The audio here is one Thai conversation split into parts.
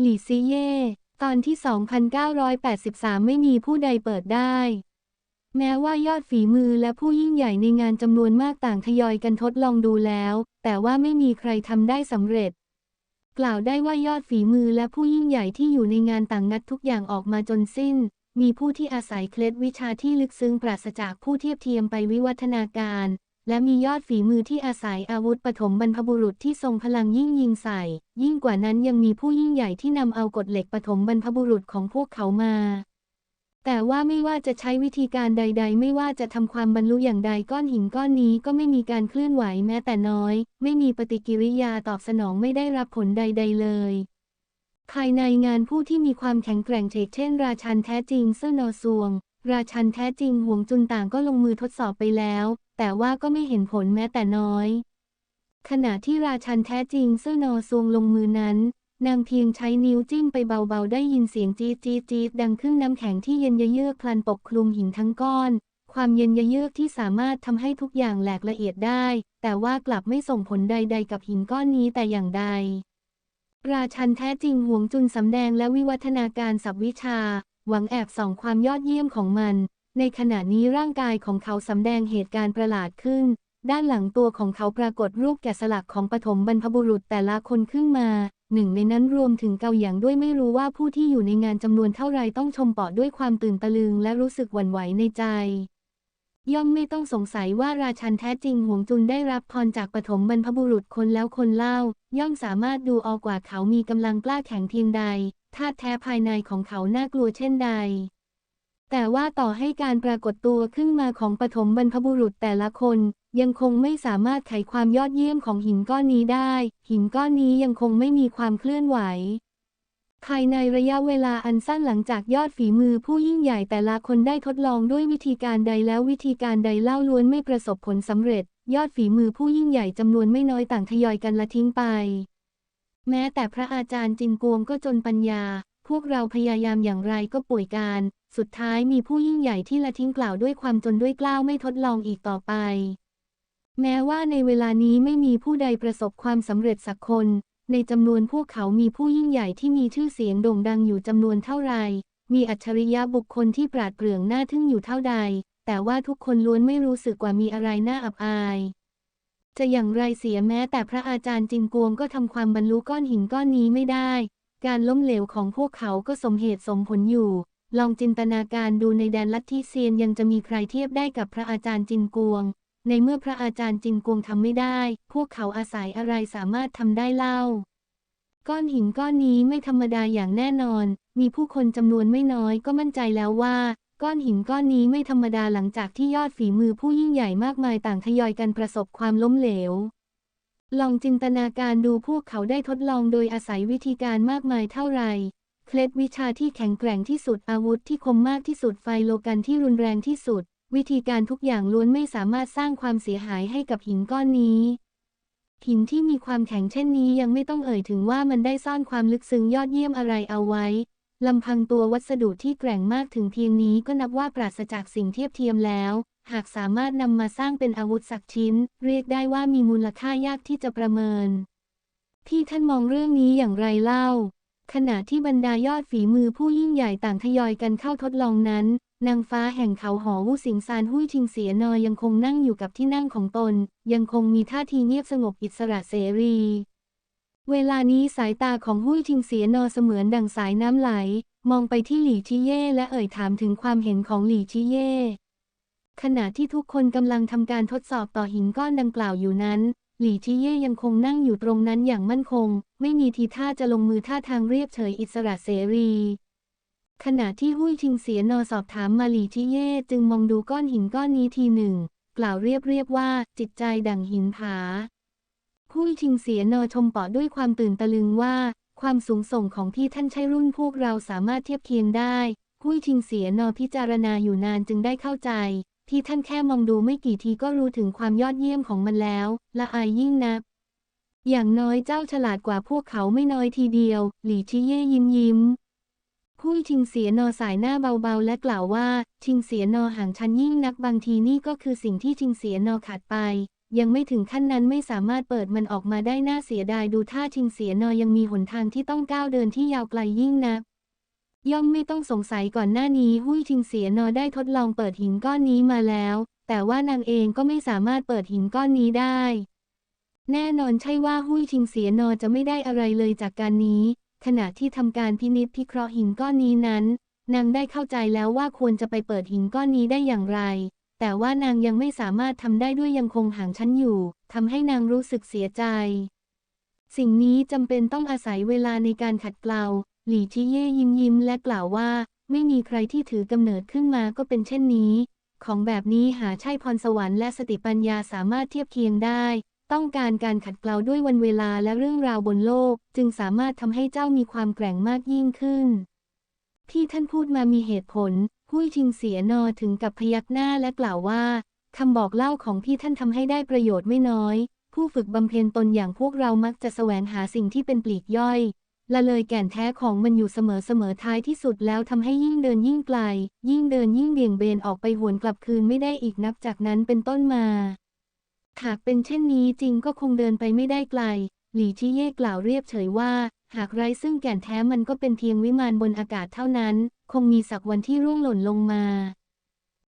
หลี่ซีเย่ ตอนที่ 2983 ไม่มีผู้ใดเปิดได้ แม้ว่ายอดฝีมือและผู้ยิ่งใหญ่ในงานจำนวนมากต่างทยอยกันทดลองดูแล้ว แต่ว่าไม่มีใครทำได้สำเร็จ กล่าวได้ว่ายอดฝีมือและผู้ยิ่งใหญ่ที่อยู่ในงานต่างงัดทุกอย่างออกมาจนสิ้น มีผู้ที่อาศัยเคล็ดวิชาที่ลึกซึ้งปราศจากผู้เทียบเทียมไปวิวัฒนาการ และมียอดฝีมือที่อาศัยอาวุธปฐมบรรพบุรุษที่ทรงพลังยิ่งยิงใส่ ยิ่งกว่านั้นยังมีผู้ยิ่งใหญ่ที่นำเอากฎเหล็กปฐมบรรพบุรุษของพวกเขามา แต่ว่าไม่ว่าจะใช้วิธีการใด ๆ ไม่ว่าจะทำความบรรลุอย่างใดก้อนหินก้อนนี้ก็ไม่มีการเคลื่อนไหวแม้แต่น้อย ไม่มีปฏิกิริยาตอบสนองไม่ได้รับผลใด ๆ เลยภายในงานผู้ที่มีความแข็งแกร่งเช่น ราชันแท้จริงเซอร์นอซวง ราชันแท้จริงหวงจุนต่างก็ลงมือทดสอบไปแล้ว แต่ว่าก็ไม่เห็นผลแม้แต่น้อย ขณะที่ราชันแท้จริงเซอร์นอซวงลงมือนั้น นางเพียงใช้นิ้วจิ้มไปเบาๆ ได้ยินเสียงจี๊ดจี๊ดจี๊ดดังขึ้นน้ำแข็งที่เย็นเยือกพลันปกคลุมหินทั้งก้อน ความเย็นเยือกที่สามารถทำให้ทุกอย่างแหลกละเอียดได้ แต่ว่ากลับไม่ส่งผลใดๆ กับหินก้อนนี้แต่อย่างใด ราชันแท้จริงห่วงจุนสำแดงและวิวัฒนาการศัพท์วิชา หวังแอบส่องความยอดเยี่ยมของมัน ในขณะนี้ร่างกายของเขาสำแดงเหตุการณ์ประหลาดขึ้น ด้านหลังตัวของเขาปรากฏรูปแกะสลักของปฐมบรรพบุรุษแต่ละคนขึ้นมา หนึ่งในนั้นรวมถึงเกาหยางด้วยไม่รู้ว่าผู้ที่อยู่ในงานจำนวนเท่าไรต้องชมปาะด้วยความตื่นตะลึงและรู้สึกหวั่นไหวในใจ ย่อมไม่ต้องสงสัยว่าราชันแท้จริงหวงจุนได้รับพรจากปฐมบรรพบุรุษคนแล้วคนเล่า ย่อมสามารถดูออกว่าเขามีกำลังกล้าแข็งเพียงใดธาตุแท้ภายในของเขาน่ากลัวเช่นใด แต่ว่าต่อให้การปรากฏตัวขึ้นมาของปฐมบรรพบุรุษแต่ละคน ยังคงไม่สามารถไขความยอดเยี่ยมของหินก้อนนี้ได้ หินก้อนนี้ยังคงไม่มีความเคลื่อนไหว ภายในระยะเวลาอันสั้นหลังจากยอดฝีมือผู้ยิ่งใหญ่แต่ละคนได้ทดลองด้วยวิธีการใดแล้ววิธีการใดเล่าล้วนไม่ประสบผลสำเร็จ ยอดฝีมือผู้ยิ่งใหญ่จำนวนไม่น้อยต่างทยอยกันละทิ้งไป แม้แต่พระอาจารย์จินกวงก็จนปัญญา พวกเราพยายามอย่างไรก็ป่วยการ สุดท้ายมีผู้ยิ่งใหญ่ที่ละทิ้งกล่าวด้วยความจนด้วยกล้าวไม่ทดลองอีกต่อไป แม้ว่าในเวลานี้ไม่มีผู้ใดประสบความสำเร็จสักคน ในจำนวนพวกเขามีผู้ยิ่งใหญ่ที่มีชื่อเสียงโด่งดังอยู่จำนวนเท่าไร มีอัจฉริยะบุคคลที่ปราดเปรื่องน่าทึ่งอยู่เท่าใด แต่ว่าทุกคนล้วนไม่รู้สึกว่ามีอะไรน่าอับอาย จะอย่างไรเสียแม้แต่พระอาจารย์จินกวงก็ทำความบรรลุก้อนหินก้อนนี้ไม่ได้ การล้มเหลวของพวกเขาก็สมเหตุสมผลอยู่ ลองจินตนาการดูในแดนลัทธิเซียนยังจะมีใครเทียบได้กับพระอาจารย์จินกวง ในเมื่อพระอาจารย์จินกวงทำไม่ได้ พวกเขาอาศัยอะไรสามารถทำได้เล่า ก้อนหินก้อนนี้ไม่ธรรมดาอย่างแน่นอน มีผู้คนจำนวนไม่น้อยก็มั่นใจแล้วว่า ก้อนหินก้อนนี้ไม่ธรรมดาหลังจากที่ยอดฝีมือผู้ยิ่งใหญ่มากมายต่างทยอยกันประสบความล้มเหลวลองจินตนาการดูพวกเขาได้ทดลองโดยอาศัยวิธีการมากมายเท่าไหร่ เคล็ดวิชาที่แข็งแกร่งที่สุดอาวุธที่คมมากที่สุดไฟโลกันที่รุนแรงที่สุด วิธีการทุกอย่างล้วนไม่สามารถสร้างความเสียหายให้กับหินก้อนนี้หินที่มีความแข็งเช่นนี้ยังไม่ต้องเอ่ยถึงว่ามันได้ซ่อนความลึกซึ้งยอดเยี่ยมอะไรเอาไว้ลำพังตัววัสดุที่แกร่งมากถึงเพียงนี้ก็นับว่าปราศจากสิ่งเทียบเทียมแล้ว หากสามารถนำมาสร้างเป็นอาวุธสักชิ้น เรียกได้ว่ามีมูลค่ายากที่จะประเมิน ที่ท่านมองเรื่องนี้อย่างไรเล่า ขณะที่บรรดายอดฝีมือผู้ยิ่งใหญ่ต่างทยอยกันเข้าทดลองนั้น นางฟ้าแห่งเขาหอวูสิงซานหุยชิงเสียนอยังคงนั่งอยู่กับที่นั่งของตน ยังคงมีท่าทีเงียบสงบอิสระเสรี เวลานี้สายตาของหุยชิงเสียนอเสมือนดั่งสายน้ำไหล มองไปที่หลี่ชิเย่และเอ่ยถามถึงความเห็นของหลี่ชิเย่ขณะที่ทุกคนกำลังทำการทดสอบต่อหินก้อนดังกล่าวอยู่นั้น หลี่ชิเย่ยังคงนั่งอยู่ตรงนั้นอย่างมั่นคง ไม่มีทีท่าจะลงมือท่าทางเรียบเฉยอิสระเสรี ขณะที่หุ้ยชิงเสียนอสอบถามมาหลี่ชิเย่จึงมองดูก้อนหินก้อนนี้ทีหนึ่ง กล่าวเรียบเรียบว่าจิตใจดั่งหินผาหุ้ยชิงเสียนอชมปาะด้วยความตื่นตะลึงว่า ความสูงส่งของพี่ท่านใช่รุ่นพวกเราสามารถเทียบเคียงได้หุ้ยชิงเสียนอพิจารณาอยู่นานจึงได้เข้าใจ ที่ท่านแค่มองดูไม่กี่ทีก็รู้ถึงความยอดเยี่ยมของมันแล้ว ละอายยิ่งนัก อย่างน้อยเจ้าฉลาดกว่าพวกเขาไม่น้อยทีเดียว หลี่ชิเย่ยิ้มยิ้มผู้ชิงเสียนอสายหน้าเบาๆ และกล่าวว่า ชิงเสียนอห่างฉันยิ่งนักบางทีนี่ก็คือสิ่งที่ชิงเสียนอขาดไป ยังไม่ถึงขั้นนั้นไม่สามารถเปิดมันออกมาได้น่าเสียดายดูท่าชิงเสียนอยังมีหนทางที่ต้องก้าวเดินที่ยาวไกลยิ่งนัก ย่อมไม่ต้องสงสัยก่อนหน้านี้หุ้ยชิงเสียนอได้ทดลองเปิดหินก้อนนี้มาแล้ว แต่ว่านางเองก็ไม่สามารถเปิดหินก้อนนี้ได้ แน่นอนใช่ว่าหุ้ยชิงเสียนอจะไม่ได้อะไรเลยจากการนี้ ขณะที่ทำการพินิจพิเคราะห์หินก้อนนี้นั้น นางได้เข้าใจแล้วว่าควรจะไปเปิดหินก้อนนี้ได้อย่างไร แต่ว่านางยังไม่สามารถทำได้ด้วยยังคงห่างชั้นอยู่ทำให้นางรู้สึกเสียใจ สิ่งนี้จำเป็นต้องอาศัยเวลาในการขัดเกลา หลี่ชิเย่ยิ้มยิ้มและกล่าวว่า ไม่มีใครที่ถือกำเนิดขึ้นมาก็เป็นเช่นนี้ ของแบบนี้หาใช่พรสวรรค์และสติปัญญาสามารถเทียบเคียงได้ ต้องการการขัดเกลาด้วยวันเวลาและเรื่องราวบนโลก จึงสามารถทำให้เจ้ามีความแกร่งมากยิ่งขึ้น ที่ท่านพูดมามีเหตุผลหุ้ยชิงเสียนอถึงกับพยักหน้าและกล่าวว่าคำบอกเล่าของพี่ท่านทำให้ได้ประโยชน์ไม่น้อย ผู้ฝึกบำเพ็ญตนอย่างพวกเรามักจะแสวงหาสิ่งที่เป็นปลีกย่อย ละเลยแก่นแท้ของมันอยู่เสมอเสมอท้ายที่สุดแล้วทำให้ยิ่งเดินยิ่งไกล ยิ่งเดินยิ่งเบี่ยงเบนออกไปหวนกลับคืนไม่ได้อีกนับจากนั้นเป็นต้นมา หากเป็นเช่นนี้จริงก็คงเดินไปไม่ได้ไกล หลี่ชิเย่กล่าวเรียบเฉยว่า หากไร้ซึ่งแก่นแท้มันก็เป็นเพียงวิมานบนอากาศเท่านั้น คงมีสักวันที่ร่วงหล่นลงมา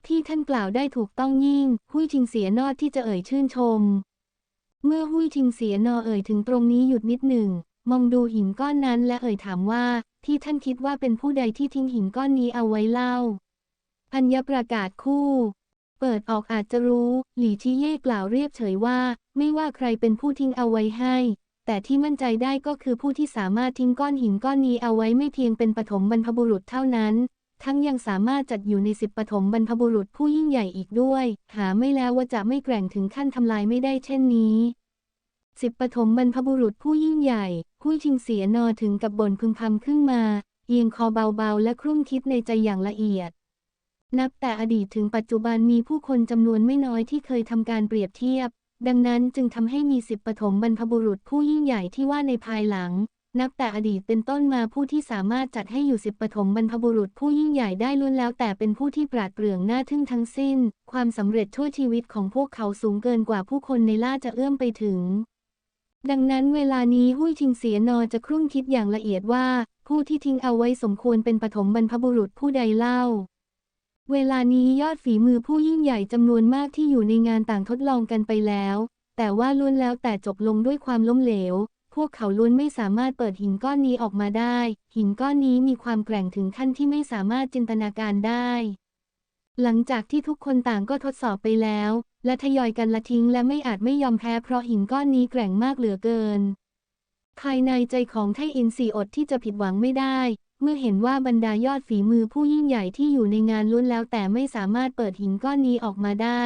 ที่ท่านกล่าวได้ถูกต้องยิ่งหุ้ยชิงเสียนอดที่จะเอ่ยชื่นชม เมื่อหุ้ยชิงเสียนอเอ่ยถึงตรงนี้หยุดนิดหนึ่ง มองดูหินก้อนนั้นและเอ่ยถามว่า ที่ท่านคิดว่าเป็นผู้ใดที่ทิ้งหินก้อนนี้เอาไว้เล่า อัญญประกาศคู่ เปิดออกอาจจะรู้ หลี่ชิเย่กล่าวเรียบเฉยว่า ไม่ว่าใครเป็นผู้ทิ้งเอาไว้ให้ แต่ที่มั่นใจได้ก็คือผู้ที่สามารถทิ้งก้อนหินก้อนนี้เอาไว้ไม่เพียงเป็นปฐมบรรพบุรุษเท่านั้น ทั้งยังสามารถจัดอยู่ในสิบปฐมบรรพบุรุษผู้ยิ่งใหญ่อีกด้วย หาไม่แล้วว่าจะไม่แกร่งถึงขั้นทำลายไม่ได้เช่นนี้สิบปฐมบรรพบุรุษผู้ยิ่งใหญ่ ผู้ชิงเสียนอถึงกับบ่นพึมพำขึ้นมา เอียงคอเบาๆ และครุ่นคิดในใจอย่างละเอียด นับแต่อดีตถึงปัจจุบันมีผู้คนจำนวนไม่น้อยที่เคยทำการเปรียบเทียบ ดังนั้นจึงทำให้มีสิบปฐมบรรพบุรุษผู้ยิ่งใหญ่ที่ว่าในภายหลัง นับแต่อดีตเป็นต้นมาผู้ที่สามารถจัดให้อยู่สิบปฐมบรรพบุรุษผู้ยิ่งใหญ่ได้ล้วนแล้ว แต่เป็นผู้ที่ปราดเปรื่องหน่าทึ่งทั้งสิ้น ความสำเร็จทั่วชีวิตของพวกเขาสูงเกินกว่าผู้คนในล่าจะเอื้อมไปถึง ดังนั้นเวลานี้หุ้ยชิงเสียนอจะครุ่นคิดอย่างละเอียดว่า ผู้ที่ทิ้งเอาไว้สมควรเป็นปฐมบรรพบุรุษผู้ใดเล่า เวลานี้ยอดฝีมือผู้ยิ่งใหญ่จำนวนมากที่อยู่ในงานต่างทดลองกันไปแล้ว แต่ว่าล้วนแล้วแต่จบลงด้วยความล้มเหลว พวกเขาล้วนไม่สามารถเปิดหินก้อนนี้ออกมาได้ หินก้อนนี้มีความแกร่งถึงขั้นที่ไม่สามารถจินตนาการได้ หลังจากที่ทุกคนต่างก็ทดสอบไปแล้ว และทยอยกันละทิ้งและไม่อาจไม่ยอมแพ้เพราะหินก้อนนี้แกร่งมากเหลือเกิน ภายในใจของไทอินสีอดที่จะผิดหวังไม่ได้ เมื่อเห็นว่าบรรดายอดฝีมือผู้ยิ่งใหญ่ที่อยู่ในงานล้วนแล้วแต่ไม่สามารถเปิดหินก้อนนี้ออกมาได้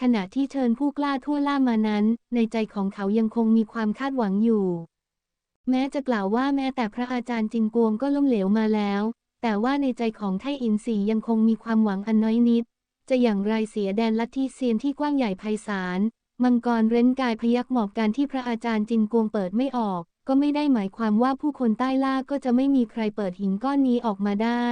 ขณะที่เชิญผู้กล้าทั่วล่ามานั้น ในใจของเขายังคงมีความคาดหวังอยู่ แม้จะกล่าวว่าแม้แต่พระอาจารย์จินกวงก็ล้มเหลวมาแล้ว แต่ว่าในใจของไทอินสียังคงมีความหวังอันน้อยนิด จะอย่างไรเสียแดนลัทธิเซียนที่กว้างใหญ่ไพศาล มังกรเร้นกายพยักหมอบการที่พระอาจารย์จินกวงเปิดไม่ออก ก็ไม่ได้หมายความว่าผู้คนใต้ล่าก็จะไม่มีใครเปิดหินก้อนนี้ออกมาได้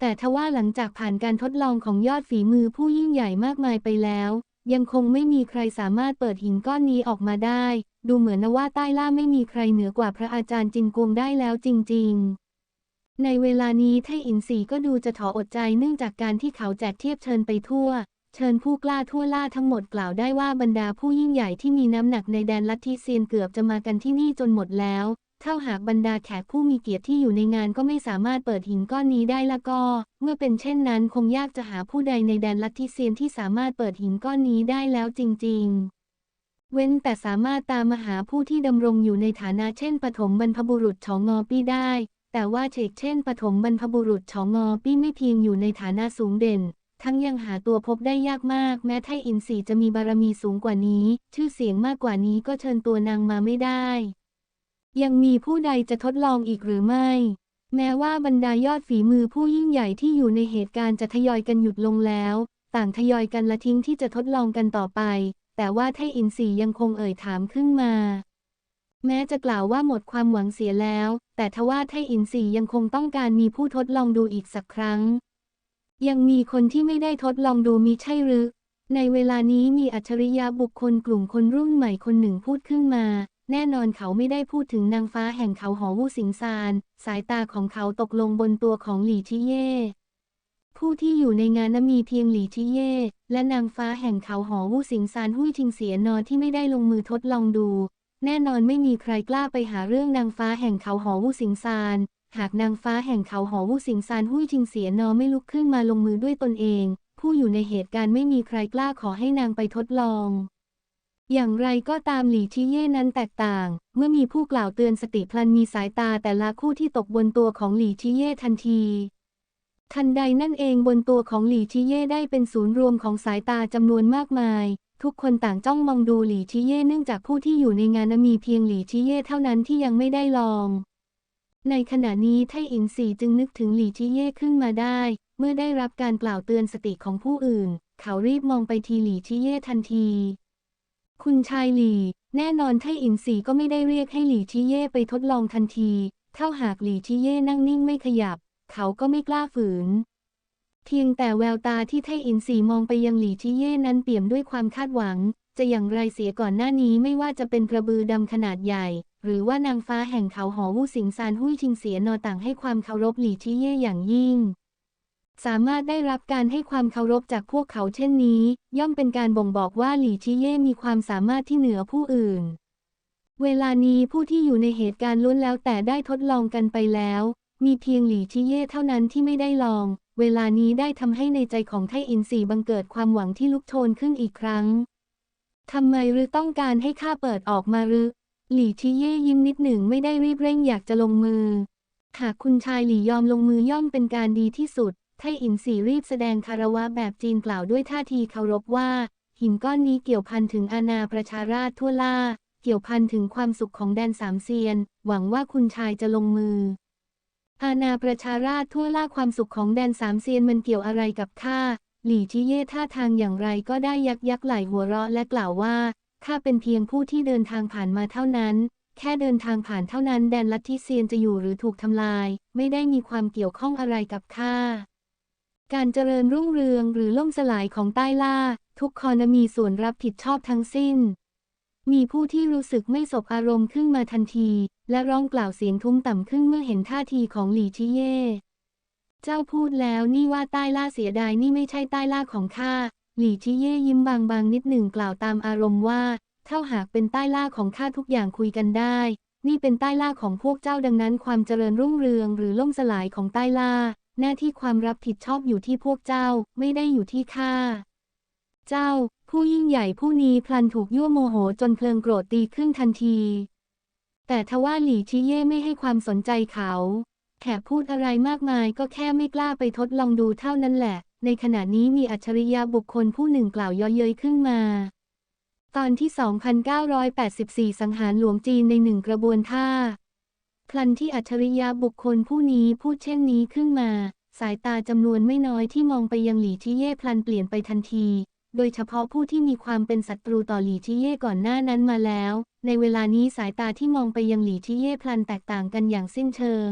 แต่ทว่าหลังจากผ่านการทดลองของยอดฝีมือผู้ยิ่งใหญ่มากมายไปแล้ว ยังคงไม่มีใครสามารถเปิดหินก้อนนี้ออกมาได้ ดูเหมือนนะว่าใต้ล่าไม่มีใครเหนือกว่าพระอาจารย์จินกวงได้แล้วจริง ๆ ในเวลานี้ไทอินสีก็ดูจะถออดใจเนื่องจากการที่เขาแจกเทียบเชิญไปทั่ว เชิญผู้กล้าทั่วล่าทั้งหมดกล่าวได้ว่าบรรดาผู้ยิ่งใหญ่ที่มีน้ำหนักในแดนลัทธิเซียนเกือบจะมากันที่นี่จนหมดแล้ว เท่าหากบรรดาแขกผู้มีเกียรติที่อยู่ในงานก็ไม่สามารถเปิดหินก้อนนี้ได้ละก็ เมื่อเป็นเช่นนั้นคงยากจะหาผู้ใดในแดนลัทธิเซียนที่สามารถเปิดหินก้อนนี้ได้แล้วจริง ๆเว้นแต่สามารถตามมาหาผู้ที่ดำรงอยู่ในฐานะเช่นปฐมบรรพบุรุษของงอปี้ได้ แต่ว่าเชกเช่นปฐมบรรพบุรุษของงอปี้ไม่เพียงอยู่ในฐานะสูงเด่น ทั้งยังหาตัวพบได้ยากมาก แม้ไทอินทรีจะมีบารมีสูงกว่านี้ ชื่อเสียงมากกว่านี้ก็เชิญตัวนางมาไม่ได้ ยังมีผู้ใดจะทดลองอีกหรือไม่ แม้ว่าบรรดายอดฝีมือผู้ยิ่งใหญ่ที่อยู่ในเหตุการณ์จะทยอยกันหยุดลงแล้ว ต่างทยอยกันละทิ้งที่จะทดลองกันต่อไป แต่ว่าไทอินทรียังคงเอ่ยถามขึ้นมา แม้จะกล่าวว่าหมดความหวังเสียแล้ว แต่ทว่าไทอินทรียังคงต้องการมีผู้ทดลองดูอีกสักครั้ง ยังมีคนที่ไม่ได้ทดลองดูมิใช่หรือ ในเวลานี้มีอัจฉริยะบุคคลกลุ่มคนรุ่นใหม่คนหนึ่งพูดขึ้นมา แน่นอนเขาไม่ได้พูดถึงนางฟ้าแห่งเขาหอวูสิงซาน สายตาของเขาตกลงบนตัวของหลี่ชิเย่ผู้ที่อยู่ในงานนั้นมีเพียงหลี่ชิเย่และนางฟ้าแห่งเขาหอวูสิงซานหุ้ยชิงเสียนอที่ไม่ได้ลงมือทดลองดู แน่นอนไม่มีใครกล้าไปหาเรื่องนางฟ้าแห่งเขาหอวูสิงซาน หากนางฟ้าแห่งเขาหอวูสิงซานหุ้ยชิงเสียนอไม่ลุกขึ้นมาลงมือด้วยตนเอง ผู้อยู่ในเหตุการณ์ไม่มีใครกล้าขอให้นางไปทดลอง อย่างไรก็ตามหลี่ชิเย่นั้นแตกต่าง เมื่อมีผู้กล่าวเตือนสติพลันมีสายตาแต่ละคู่ที่ตกบนตัวของหลี่ชิเย่ทันทีทันใดนั่นเองบนตัวของหลี่ชิเย่ได้เป็นศูนย์รวมของสายตาจำนวนมากมาย ทุกคนต่างจ้องมองดูหลี่ชิเย่เนื่องจากผู้ที่อยู่ในงานนั้นมีเพียงหลี่ชิเย่เท่านั้นที่ยังไม่ได้ลอง ในขณะนี้ไทอินซีจึงนึกถึงหลี่ชิเย่ขึ้นมาได้ เมื่อได้รับการกล่าวเตือนสติของผู้อื่น เขารีบมองไปทีหลี่ชิเย่ทันที คุณชายหลี่แน่นอนไทอินซีก็ไม่ได้เรียกให้หลี่ชิเย่ไปทดลองทันที เท่าหากหลี่ชิเย่นั่งนิ่งไม่ขยับ เขาก็ไม่กล้าฝืน พียงแต่แววตาที่ไทอินซีมองไปยังหลี่ชิเย่นั้นเปี่ยมด้วยความคาดหวัง จะอย่างไรเสียก่อนหน้านี้ไม่ว่าจะเป็นกระบือดำขนาดใหญ่ หรือว่านางฟ้าแห่งเขาหอวูสิงซานหุ้ยชิงเสียนอต่างให้ความเคารพหลี่ชิเย่อย่างยิ่ง สามารถได้รับการให้ความเคารพจากพวกเขาเช่นนี้ ย่อมเป็นการบ่งบอกว่าหลี่ชิเย่มีความสามารถที่เหนือผู้อื่น เวลานี้ผู้ที่อยู่ในเหตุการณ์ล้วนแล้วแต่ได้ทดลองกันไปแล้ว มีเพียงหลี่ชิเย่เท่านั้นที่ไม่ได้ลอง เวลานี้ได้ทำให้ในใจของไทอินซีบังเกิดความหวังที่ลุกโชนขึ้นอีกครั้งทำไมหรือต้องการให้ข้าเปิดออกมาหรือ หลี่ชิเย่ยิ้มนิดหนึ่งไม่ได้รีบเร่งอยากจะลงมือ หากคุณชายหลี่ยอมลงมือย่อมเป็นการดีที่สุด ไทอินสีรีบแสดงคารวะแบบจีนกล่าวด้วยท่าทีเคารพว่า หินก้อนนี้เกี่ยวพันถึงอาณาประชาราชทั่วล่า เกี่ยวพันถึงความสุขของแดนสามเซียน หวังว่าคุณชายจะลงมือ อาณาประชาราชทั่วล่าความสุขของแดนสามเซียนมันเกี่ยวอะไรกับข้า หลี่ชิเย่ท่าทางอย่างไรก็ได้ยักยักไหลหัวเราะและกล่าวว่า ข้าเป็นเพียงผู้ที่เดินทางผ่านมาเท่านั้น แค่เดินทางผ่านเท่านั้นแดนลัทธิเซียนจะอยู่หรือถูกทำลาย ไม่ได้มีความเกี่ยวข้องอะไรกับข้า การเจริญรุ่งเรืองหรือล่มสลายของใต้ล่า ทุกคอนมีส่วนรับผิดชอบทั้งสิ้น มีผู้ที่รู้สึกไม่สบอารมณ์ขึ้นมาทันที และร้องกล่าวเสียงทุ้มต่ำขึ้นเมื่อเห็นท่าทีของหลี่ชิเย่ เจ้าพูดแล้วนี่ว่าใต้ล่าเสียดายนี่ไม่ใช่ใต้ล่าของข้า หลี่ชิเย่ยิ้มบางๆนิดหนึ่งกล่าวตามอารมณ์ว่า เท่าหากเป็นใต้ล่าของข้าทุกอย่างคุยกันได้ นี่เป็นใต้ล่าของพวกเจ้าดังนั้น ความเจริญรุ่งเรืองหรือล่มสลายของใต้ล่า หน้าที่ความรับผิดชอบอยู่ที่พวกเจ้าไม่ได้อยู่ที่ข้า เจ้า ผู้ยิ่งใหญ่ผู้นี้พลันถูกยั่วโมโหจนเพลิงโกรธตีขึ้นทันที แต่ทว่าหลี่ชิเย่ไม่ให้ความสนใจเขาแขกพูดอะไรมากมายก็แค่ไม่กล้าไปทดลองดูเท่านั้นแหละ ในขณะนี้มีอัจฉริยะบุคคลผู้หนึ่งกล่าวเย่อเย้ยขึ้นมา ตอนที่ 2984 สังหารหลวงจีนในหนึ่งกระบวนท่า พลันที่อัจฉริยะบุคคลผู้นี้พูดเช่นนี้ขึ้นมา สายตาจำนวนไม่น้อยที่มองไปยังหลี่ชิเย่พลันเปลี่ยนไปทันที โดยเฉพาะผู้ที่มีความเป็นศัตรูต่อหลี่ชิเย่ก่อนหน้านั้นมาแล้ว ในเวลานี้สายตาที่มองไปยังหลี่ชิเย่พลันแตกต่างกันอย่างสิ้นเชิง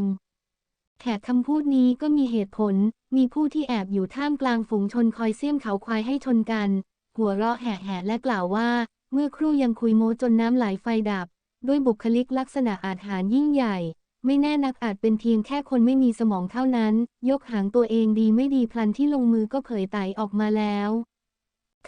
แขกคำพูดนี้ก็มีเหตุผล มีผู้ที่แอบอยู่ท่ามกลางฝูงชนคอยเสี้ยมเขาควายให้ชนกัน หัวเราะแห่ๆและกล่าวว่า เมื่อครู่ยังคุยโม้จนน้ำไหลไฟดับ ด้วยบุคลิกลักษณะอาจหารยิ่งใหญ่ ไม่แน่นักอาจเป็นเพียงแค่คนไม่มีสมองเท่านั้น ยกหางตัวเองดีไม่ดีพลันที่ลงมือก็เผยไตออกมาแล้ว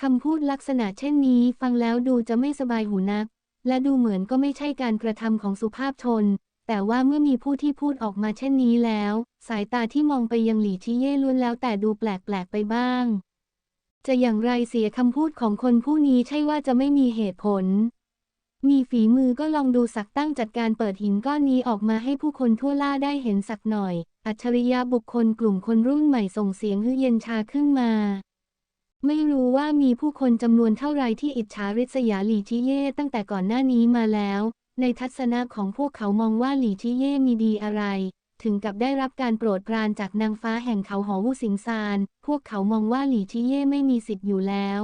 คำพูดลักษณะเช่นนี้ฟังแล้วดูจะไม่สบายหูนัก และดูเหมือนก็ไม่ใช่การกระทำของสุภาพชน แต่ว่าเมื่อมีผู้ที่พูดออกมาเช่นนี้แล้ว สายตาที่มองไปยังหลี่ชิเย่ล้วนแล้วแต่ดูแปลกๆไปบ้าง จะอย่างไรเสียคำพูดของคนผู้นี้ใช่ว่าจะไม่มีเหตุผล มีฝีมือก็ลองดูสักตั้งจัดการเปิดหินก้อนนี้ออกมาให้ผู้คนทั่วล่าได้เห็นสักหน่อย อัจฉริยะบุคคลกลุ่มคนรุ่นใหม่ส่งเสียงฮือเย็นชาขึ้นมา ไม่รู้ว่ามีผู้คนจำนวนเท่าไรที่อิจฉาริษยาหลี่ชิเย่ตั้งแต่ก่อนหน้านี้มาแล้ว ในทัศนะของพวกเขามองว่าหลี่ชิเย่มีดีอะไร ถึงกับได้รับการโปรดปรานจากนางฟ้าแห่งเขาหอวูสิงซาน พวกเขามองว่าหลี่ชิเย่ไม่มีสิทธิ์อยู่แล้ว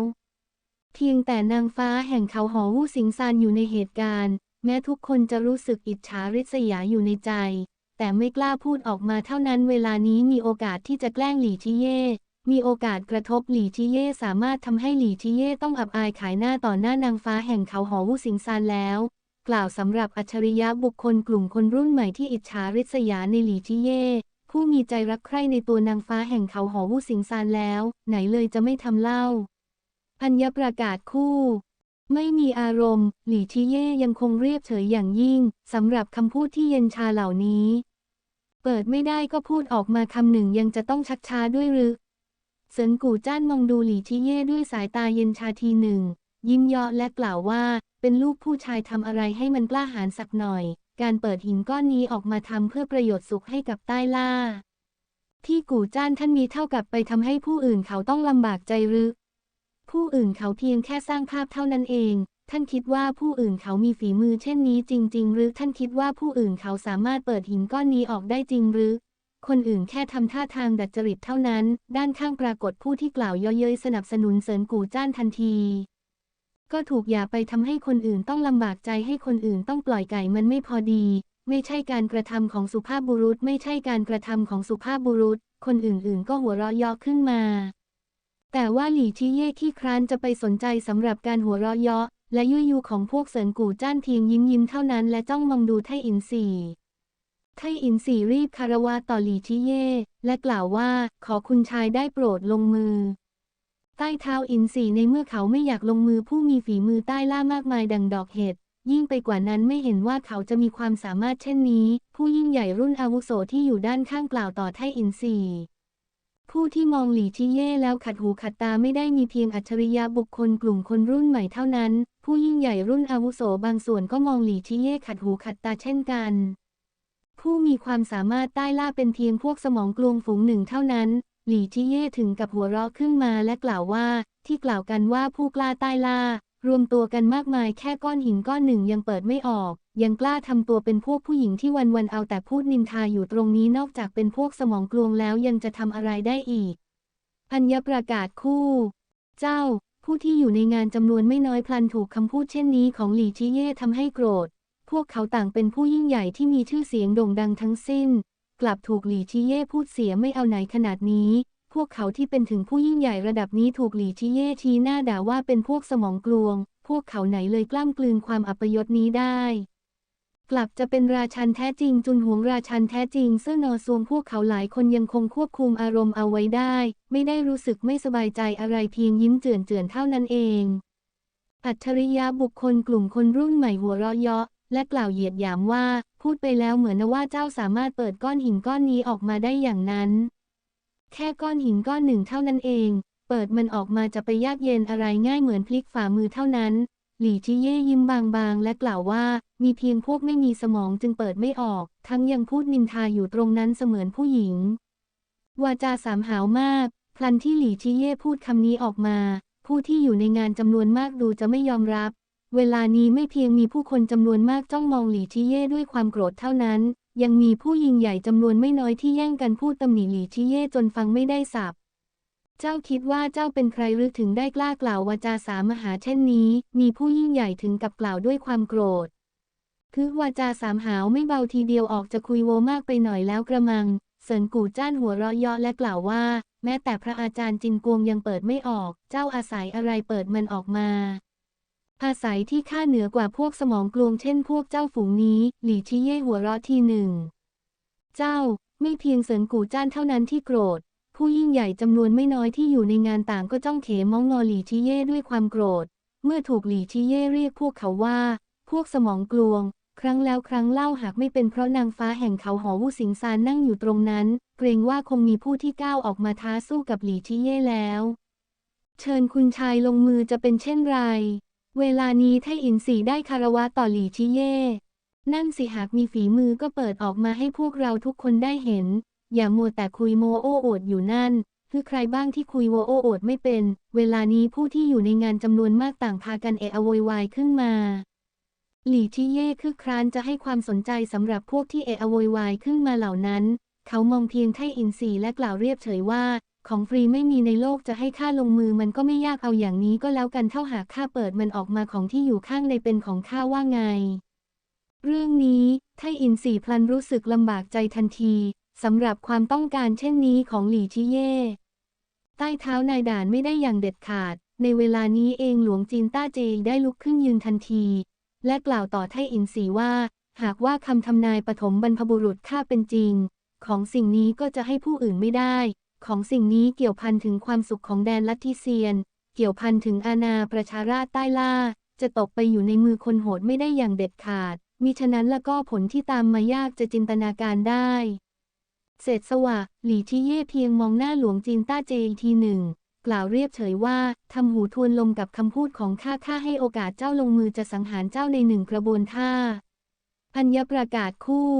เพียงแต่นางฟ้าแห่งเขาหอวูสิงซานอยู่ในเหตุการณ์ แม้ทุกคนจะรู้สึกอิจฉาริษยาอยู่ในใจ แต่ไม่กล้าพูดออกมาเท่านั้นเวลานี้มีโอกาสที่จะแกล้งหลี่ชิเย่ มีโอกาสกระทบหลี่ชิเย่สามารถทำให้หลี่ชิเย่ต้องอับอายขายหน้าต่อหน้านางฟ้าแห่งเขาหอวูสิงซานแล้ว กล่าวสำหรับอัจฉริยะบุคคลกลุ่มคนรุ่นใหม่ที่อิจฉาริษยาในหลี่ชิเย่ผู้มีใจรักใคร่ในตัวนางฟ้าแห่งเขาหอวูสิงซานแล้ว ไหนเลยจะไม่ทำเล่าอัญญประกาศคู่ ไม่มีอารมณ์ หลี่ชิเย่ยังคงเรียบเฉยอย่างยิ่งสำหรับคำพูดที่เย็นชาเหล่านี้ เปิดไม่ได้ก็พูดออกมาคำหนึ่งยังจะต้องชักช้าด้วยหรือ เซินกู่จ้านมองดูหลีชิเย่ด้วยสายตาเย็นชาทีหนึ่ง ยิ้มเยาะและกล่าวว่า เป็นลูกผู้ชายทำอะไรให้มันกล้าหาญสักหน่อย การเปิดหินก้อนนี้ออกมาทำเพื่อประโยชน์สุขให้กับใต้ล่า ที่กู่จ้านท่านมีเท่ากับไปทำให้ผู้อื่นเขาต้องลำบากใจหรือผู้อื่นเขาเพียงแค่สร้างภาพเท่านั้นเอง ท่านคิดว่าผู้อื่นเขามีฝีมือเช่นนี้จริง ๆ หรือท่านคิดว่าผู้อื่นเขาสามารถเปิดหินก้อนนี้ออกได้จริงหรือ คนอื่นแค่ทำท่าทางดัดจริตเท่านั้น ด้านข้างปรากฏผู้ที่กล่าวเย่อเย้ยสนับสนุนเสริญกู่จ้านทันที ก็ถูกอย่าไปทำให้คนอื่นต้องลำบากใจให้คนอื่นต้องปล่อยไก่มันไม่พอดี ไม่ใช่การกระทำของสุภาพบุรุษ ไม่ใช่การกระทำของสุภาพบุรุษ คนอื่นๆ ก็หัวเราะยาะขึ้นมา แต่ว่าหลี่ชิเย่ขี้คร้านจะไปสนใจสำหรับการหัวเราะยาะและยุยยูของพวกเสินกู่จ้านเพียงยิ้มยิ้มเท่านั้นและจ้องมองดูไทอินซี ไทอินซีรีบคารวะต่อหลีชิเย่ และกล่าวว่าขอคุณชายได้โปรดลงมือ ใต้เท้าอินซีในเมื่อเขาไม่อยากลงมือผู้มีฝีมือใต้ล่ามากมายดังดอกเห็ดยิ่งไปกว่านั้นไม่เห็นว่าเขาจะมีความสามารถเช่นนี้ ผู้ยิ่งใหญ่รุ่นอาวุโสที่อยู่ด้านข้างกล่าวต่อไทอินซีผู้ที่มองหลีชิเย่แล้วขัดหูขัดตาไม่ได้มีเพียงอัจฉริยะบุคคลกลุ่มคนรุ่นใหม่เท่านั้น ผู้ยิ่งใหญ่รุ่นอาวุโสบางส่วนก็มองหลีชิเย่ขัดหูขัดตาเช่นกัน ผู้มีความสามารถใต้ล่าเป็นเพียงพวกสมองกลวงฝูงหนึ่งเท่านั้น หลี่ชิเย่ถึงกับหัวเราะขึ้นมาและกล่าวว่า ที่กล่าวกันว่าผู้กล้าใต้ล่า รวมตัวกันมากมายแค่ก้อนหินก้อนหนึ่งยังเปิดไม่ออก ยังกล้าทำตัวเป็นพวกผู้หญิงที่วันวันเอาแต่พูดนินทาอยู่ตรงนี้นอกจากเป็นพวกสมองกลวงแล้วยังจะทำอะไรได้อีกอัญญประกาศคู่ เจ้าผู้ที่อยู่ในงานจำนวนไม่น้อยพลันถูกคำพูดเช่นนี้ของหลี่ชิเย่ทำให้โกรธ พวกเขาต่างเป็นผู้ยิ่งใหญ่ที่มีชื่อเสียงโด่งดังทั้งสิ้น กลับถูกหลีชิเย่พูดเสียไม่เอาไหนขนาดนี้ พวกเขาที่เป็นถึงผู้ยิ่งใหญ่ระดับนี้ถูกหลีชิเย่ชี้หน้าด่าว่าเป็นพวกสมองกลวง พวกเขาไหนเลยกล้ามกลืนความอัปยศนี้ได้ กลับจะเป็นราชันแท้จริง จุนหวงราชันแท้จริงเสื้อนอซวงพวกเขาหลายคนยังคงควบคุมอารมณ์เอาไว้ได้ ไม่ได้รู้สึกไม่สบายใจอะไรเพียงยิ้มเจือนเจือนเท่านั้นเอง อัจฉริยะบุคคลกลุ่มคนรุ่นใหม่หัวเราะเยาะ และกล่าวเหยียดหยามว่า พูดไปแล้วเหมือนว่าเจ้าสามารถเปิดก้อนหินก้อนนี้ออกมาได้อย่างนั้น แค่ก้อนหินก้อนหนึ่งเท่านั้นเอง เปิดมันออกมาจะไปยากเย็นอะไรง่ายเหมือนพลิกฝ่ามือเท่านั้น หลี่จิเย่ยิ้มบางๆ และกล่าวว่า มีเพียงพวกไม่มีสมองจึงเปิดไม่ออก ทั้งยังพูดนินทาอยู่ตรงนั้นเสมือนผู้หญิง วาจาสามหาวมาก พลันที่หลี่ชิเย่พูดคำนี้ออกมา ผู้ที่อยู่ในงานจำนวนมากดูจะไม่ยอมรับ เวลานี้ไม่เพียงมีผู้คนจำนวนมากจ้องมองหลี่ชิเย่ด้วยความโกรธเท่านั้น ยังมีผู้ยิงใหญ่จำนวนไม่น้อยที่แย่งกันพูดตำหนิหลี่ชิเย่จนฟังไม่ได้สับเจ้าคิดว่าเจ้าเป็นใครหรือถึงได้กล้ากล่าววาจาสามมหาเช่นนี้ มีผู้ยิ่งใหญ่ถึงกับกล่าวด้วยความโกรธ คือวาจาสามหาวไม่เบาทีเดียวออกจะคุยโวมากไปหน่อยแล้วกระมัง เสินกู่จ้านหัวเราะเยาะและกล่าวว่า แม้แต่พระอาจารย์จินกวงยังเปิดไม่ออก เจ้าอาศัยอะไรเปิดมันออกมา อาศัยที่ค่าเหนือกว่าพวกสมองกลวงเช่นพวกเจ้าฝูงนี้ หลี่ชิเย่หัวเราะทีหนึ่ง เจ้าไม่เพียงเสินกู่จ้านเท่านั้นที่โกรธ ผู้ยิ่งใหญ่จำนวนไม่น้อยที่อยู่ในงานต่างก็จ้องเขมองงอหลี่ชิเย่ด้วยความโกรธ เมื่อถูกหลี่ชิเย่เรียกพวกเขาว่า พวกสมองกลวง ครั้งแล้วครั้งเล่าหากไม่เป็นเพราะนางฟ้าแห่งเขาหอวูสิงซานนั่งอยู่ตรงนั้น เกรงว่าคงมีผู้ที่ก้าวออกมาท้าสู้กับหลี่ชิเย่แล้ว เชิญคุณชายลงมือจะเป็นเช่นไร เวลานี้ไทอินสีได้คารวะต่อหลี่ชิเย่ นั่นสิหากมีฝีมือก็เปิดออกมาให้พวกเราทุกคนได้เห็น อย่ามัวแต่คุยโมโอ้อดอยู่นั่น คือใครบ้างที่คุยโวโอ้อดไม่เป็น เวลานี้ผู้ที่อยู่ในงานจำนวนมากต่างพากันเอะอะโวยวายขึ้นมา หลี่ชิเย่คือครานจะให้ความสนใจสำหรับพวกที่เอะอะโวยวายขึ้นมาเหล่านั้น เขามองเพียงไทอินซีและกล่าวเรียบเฉยว่า ของฟรีไม่มีในโลกจะให้ข้าลงมือมันก็ไม่ยากเอาอย่างนี้ก็แล้วกันเท่าหากข้าเปิดมันออกมาของที่อยู่ข้างในเป็นของข้าว่าไง เรื่องนี้ไทอินสีพลันรู้สึกลำบากใจทันทีสำหรับความต้องการเช่นนี้ของหลี่ชิเย่ ใต้เท้านายด่านไม่ได้อย่างเด็ดขาด ในเวลานี้เองหลวงจีนต้าเจได้ลุกขึ้นยืนทันที และกล่าวต่อไทอินสีว่า หากว่าคำทำนายปฐมบรรพบุรุษข้าเป็นจริง ของสิ่งนี้ก็จะให้ผู้อื่นไม่ได้ ของสิ่งนี้เกี่ยวพันถึงความสุขของแดนลัทธิเซียน เกี่ยวพันถึงอาณาประชาราชใต้ล่า จะตกไปอยู่ในมือคนโหดไม่ได้อย่างเด็ดขาด มิฉะนั้นแล้วก็ผลที่ตามมายากจะจินตนาการได้เศษสวะ หลี่ที่เย่เพียงมองหน้าหลวงจีนต้าเจอีทีหนึ่ง กล่าวเรียบเฉยว่าทำหูทวนลมกับคำพูดของข้าข้าให้โอกาสเจ้าลงมือจะสังหารเจ้าในหนึ่งกระบวนท่าอัญญประกาศคู่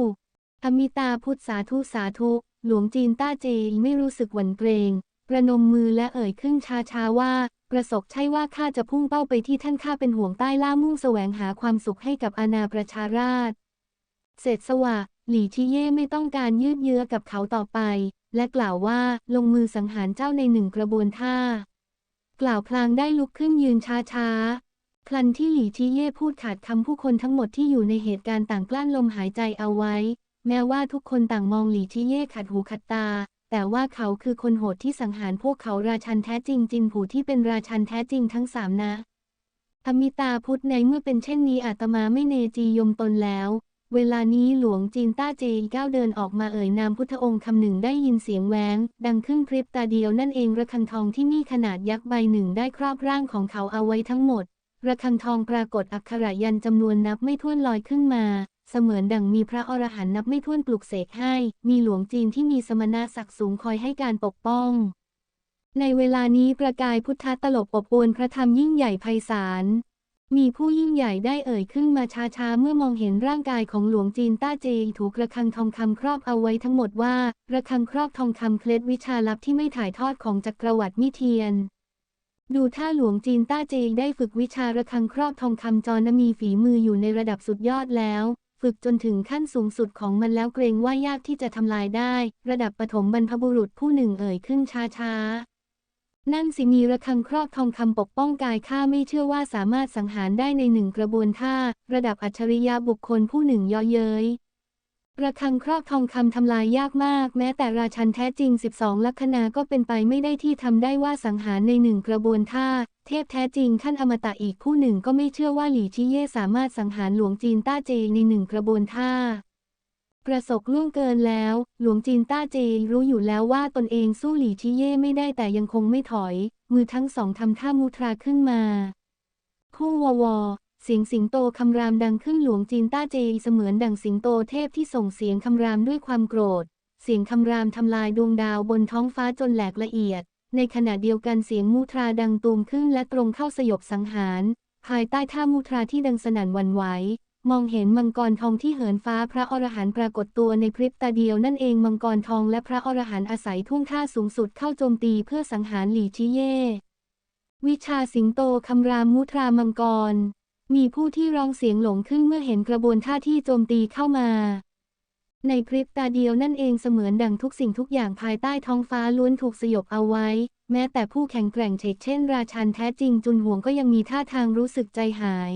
อมิตาพุทธสาธุสาธุ หลวงจีนต้าเจไม่รู้สึกหวั่นเกรง ประนมมือและเอ่ยขึ้นช้าช้าๆว่า ประสบใช่ว่าข้าจะพุ่งเป้าไปที่ท่านข้าเป็นห่วงใต้ล่ามุ่งแสวงหาความสุขให้กับอาณาประชาราชเศษสวะหลี่ชิเย่ไม่ต้องการยืดเยื้อกับเขาต่อไป และกล่าวว่าลงมือสังหารเจ้าในหนึ่งกระบวนท่า กล่าวพลางได้ลุกขึ้นยืนช้าช้าๆคลันที่หลี่ชิเย่พูดขาดคำผู้คนทั้งหมดที่อยู่ในเหตุการณ์ต่างกลั้นลมหายใจเอาไว้ แม้ว่าทุกคนต่างมองหลี่ชิเย่ขัดหูขัดตา แต่ว่าเขาคือคนโหดที่สังหารพวกเขาราชันแท้จริงจินผูที่เป็นราชันแท้จริงทั้งสามนะอมิตาพุทธในเมื่อเป็นเช่นนี้อาตมาไม่เนจียมตนแล้ว เวลานี้หลวงจีนต้าเจก้าวเดินออกมาเอ่ยนามพุทธองค์คำหนึ่งได้ยินเสียงแหวงดังขึ้นพริบตาเดียวนั่นเองระฆังทองที่มีขนาดยักษ์ใบหนึ่งได้ครอบร่างของเขาเอาไว้ทั้งหมดระฆังทองปรากฏอักขระยันจำนวนนับไม่ถ้วนลอยขึ้นมา เสมือนดังมีพระอรหันต์นับไม่ถ้วนปลุกเสกให้ มีหลวงจีนที่มีสมณะศักดิ์สูงคอยให้การปกป้อง ในเวลานี้ประกายพุทธตลบอบอวนพระธรรมยิ่งใหญ่ไพศาล มีผู้ยิ่งใหญ่ได้เอ่ยขึ้นมาช้าๆเมื่อมองเห็นร่างกายของหลวงจีนต้าเจถูกระฆังทองคำครอบเอาไว้ทั้งหมดว่า ระฆังครอบทองคำเคล็ดวิชาลับที่ไม่ถ่ายทอดของจักรวรรดิมิเทียนดูท่าหลวงจีนต้าเจได้ฝึกวิชาระฆังครอบทองคำจรนมีฝีมืออยู่ในระดับสุดยอดแล้ว ฝึกจนถึงขั้นสูงสุดของมันแล้วเกรงว่ายากที่จะทำลายได้ ระดับปฐมบรรพบุรุษผู้หนึ่งเอ่ยขึ้นช้าๆ นั่นสิมีระฆังครอบทองคำปกป้องกายข้าไม่เชื่อว่าสามารถสังหารได้ในหนึ่งกระบวนท่า ระดับอัจฉริยะบุคคลผู้หนึ่งย่อเย้ยระฆังครอบทองคำทำลายยากมาก แม้แต่ราชันแท้จริง 12 ลัคนาก็เป็นไปไม่ได้ที่ทำได้ว่าสังหารในหนึ่งกระบวนท่า เทพแท้จริงขั้นอมตะอีกผู้หนึ่งก็ไม่เชื่อว่าหลี่ชิเย่สามารถสังหารหลวงจีนต้าเจในหนึ่งกระบวนท่า ประสบล่วงเกินแล้ว หลวงจีนต้าเจรู้อยู่แล้วว่าตนเองสู้หลี่ชิเย่ไม่ได้แต่ยังคงไม่ถอย มือทั้งสองทำท่ามุทราขึ้นมา คู่วอวอเสียงสิงโตคำรามดังขึ้นหลวงจีนต้าเจเสมือนดังสิงโตเทพที่ส่งเสียงคำรามด้วยความโกรธ เสียงคำรามทำลายดวงดาวบนท้องฟ้าจนแหลกละเอียด ในขณะเดียวกันเสียงมุทราดังตูมขึ้นและตรงเข้าสยบสังหาร ภายใต้ท่ามุทราที่ดังสนั่นวันไหว มองเห็นมังกรทองที่เหินฟ้าพระอรหันต์ปรากฏตัวในพริบตาเดียวนั่นเองมังกรทองและพระอรหันต์อาศัยท่วงท่าสูงสุดเข้าโจมตีเพื่อสังหารหลีชิเย่ วิชาสิงโตคำรามมุทรามังกร มีผู้ที่ร้องเสียงหลงขึ้นเมื่อเห็นกระบวนท่าที่โจมตีเข้ามา ในพริบตาเดียวนั่นเองเสมือนดังทุกสิ่งทุกอย่างภายใต้ท้องฟ้าล้วนถูกสยบเอาไว้ แม้แต่ผู้แข็งแกร่งเฉกเช่น ราชันแท้จริงจุนห่วงก็ยังมีท่าทางรู้สึกใจหาย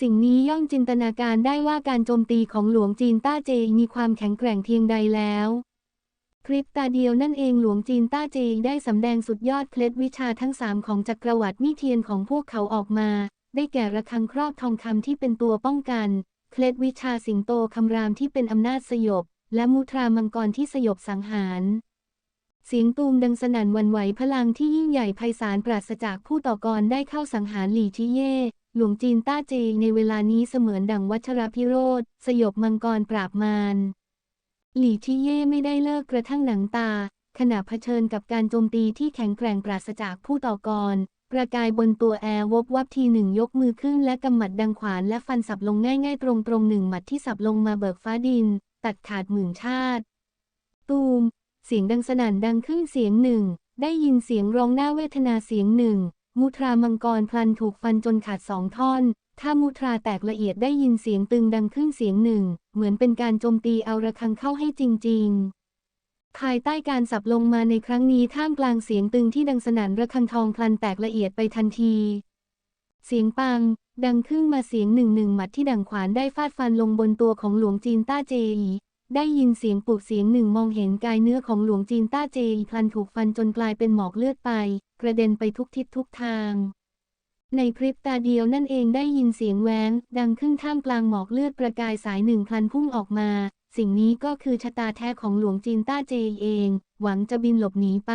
สิ่งนี้ย่อมจินตนาการได้ว่าการโจมตีของหลวงจีนต้าเจมีความแข็งแกร่งเพียงใดแล้วพริบตาเดียวนั่นเองหลวงจีนต้าเจได้สำแดงสุดยอดเคล็ดวิชาทั้งสามของจักรวรรดิมิเทียนของพวกเขาออกมา ได้แก่ระฆังครอบทองคำที่เป็นตัวป้องกัน เคล็ดวิชาสิงโตคำรามที่เป็นอำนาจสยบ และมุทรามังกรที่สยบสังหาร เสียงตูมดังสนั่นวันไหวพลังที่ยิ่งใหญ่ไพศาลปราศจากผู้ต่อกรได้เข้าสังหารหลี่ชิเย่หลวงจีนต้าเจในเวลานี้เสมือนดังวัชรพิโรธ สยบมังกรปราบมารหลี่ชิเย่ไม่ได้เลิกกระทั่งหนังตา ขณะเผชิญกับการโจมตีที่แข็งแกร่งปราศจากผู้ต่อกร ประกายบนตัวแอร์วบวับทีหนึ่งยกมือขึ้นและกำหมัดดังขวานและฟันสับลงง่ายๆ ตรงๆหนึ่งหมัดที่สับลงมาเบิกฟ้าดิน ตัดขาดหมื่นชาติ ตูม เสียงดังสนั่นดังขึ้นเสียงหนึ่ง ได้ยินเสียงร้องหน่าเวทนาเสียงหนึ่ง มุทรามังกรพลันถูกฟันจนขาดสองท่อน ถ้ามุทราแตกละเอียดได้ยินเสียงตึงดังขึ้นเสียงหนึ่ง เหมือนเป็นการโจมตีเอาระฆังเข้าให้จริง ๆ ภายใต้การสับลงมาในครั้งนี้ท่ามกลางเสียงตึงที่ดังสนั่นระฆังทองพลันแตกละเอียดไปทันที เสียงปัง ดังขึ้นมาเสียงหนึ่งหนึ่งหมัดที่ดังขวานได้ฟาดฟันลงบนตัวของหลวงจีนต้าเจอีได้ยินเสียงปลุกเสียงหนึ่งมองเห็นกายเนื้อของหลวงจีนต้าเจอีพลันถูกฟันจนกลายเป็นหมอกเลือดไป กระเด็นไปทุกทิศทุกทาง ในพริบตาเดียวนั่นเองได้ยินเสียงแหวงดังขึ้นท่ามกลางหมอกเลือดประกายสายหนึ่งพลันพุ่งออกมา สิ่งนี้ก็คือชะตาแท้ของหลวงจีนต้าเจเอง หวังจะบินหลบหนีไป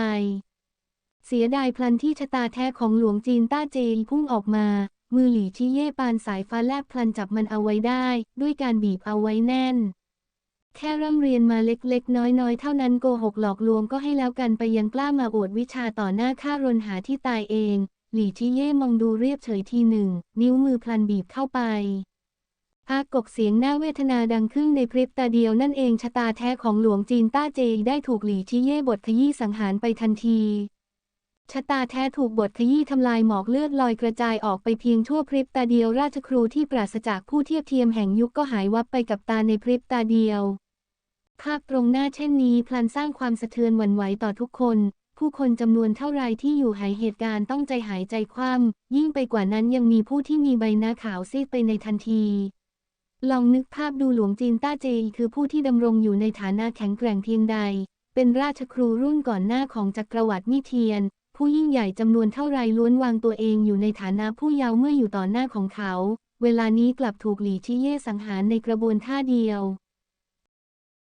เสียดายพลันที่ชะตาแท้ของหลวงจีนต้าเจพุ่งออกมา มือหลี่ชิเย่ปานสายฟ้าแลบพลันจับมันเอาไว้ได้ ด้วยการบีบเอาไว้แน่น แค่ร่ำเรียนมาเล็กๆ น้อยๆ เท่านั้นโกหกหลอกลวงก็ให้แล้วกันไปยังกล้ามาอวดวิชาต่อหน้าข้ารนหาที่ตายเอง หลี่ชิเย่มองดูเรียบเฉยทีหนึ่ง นิ้วมือพลันบีบเข้าไป อากกเสียงหน้าเวทนาดังขึ้นในพริบตาเดียวนั่นเองชะตาแท้ของหลวงจีนต้าเจได้ถูกหลี่ชิเย่บทขยี้สังหารไปทันที ชะตาแท้ถูกบทขยี้ทำลายหมอกเลือดลอยกระจายออกไปเพียงชั่วพริบตาเดียวราชครูที่ปราศจากผู้เทียบเทียมแห่งยุคก็หายวับไปกับตาในพริบตาเดียว ภาพตรงหน้าเช่นนี้พลันสร้างความสะเทือนหวั่นไหวต่อทุกคนผู้คนจำนวนเท่าไรที่อยู่หายเหตุการณ์ต้องใจหายใจคว่ำยิ่งไปกว่านั้นยังมีผู้ที่มีใบหน้าขาวซีดไปในทันที ลองนึกภาพดูหลวงจีนต้าเจยคือผู้ที่ดำรงอยู่ในฐานะแข็งแกร่งเพียงใด เป็นราชครูรุ่นก่อนหน้าของจักรวรรดิมิเทียน ผู้ยิ่งใหญ่จำนวนเท่าไรล้วนวางตัวเองอยู่ในฐานะผู้เยาว์เมื่ออยู่ต่อหน้าของเขา เวลานี้กลับถูกหลีชิเย่สังหารในกระบวนท่าเดียว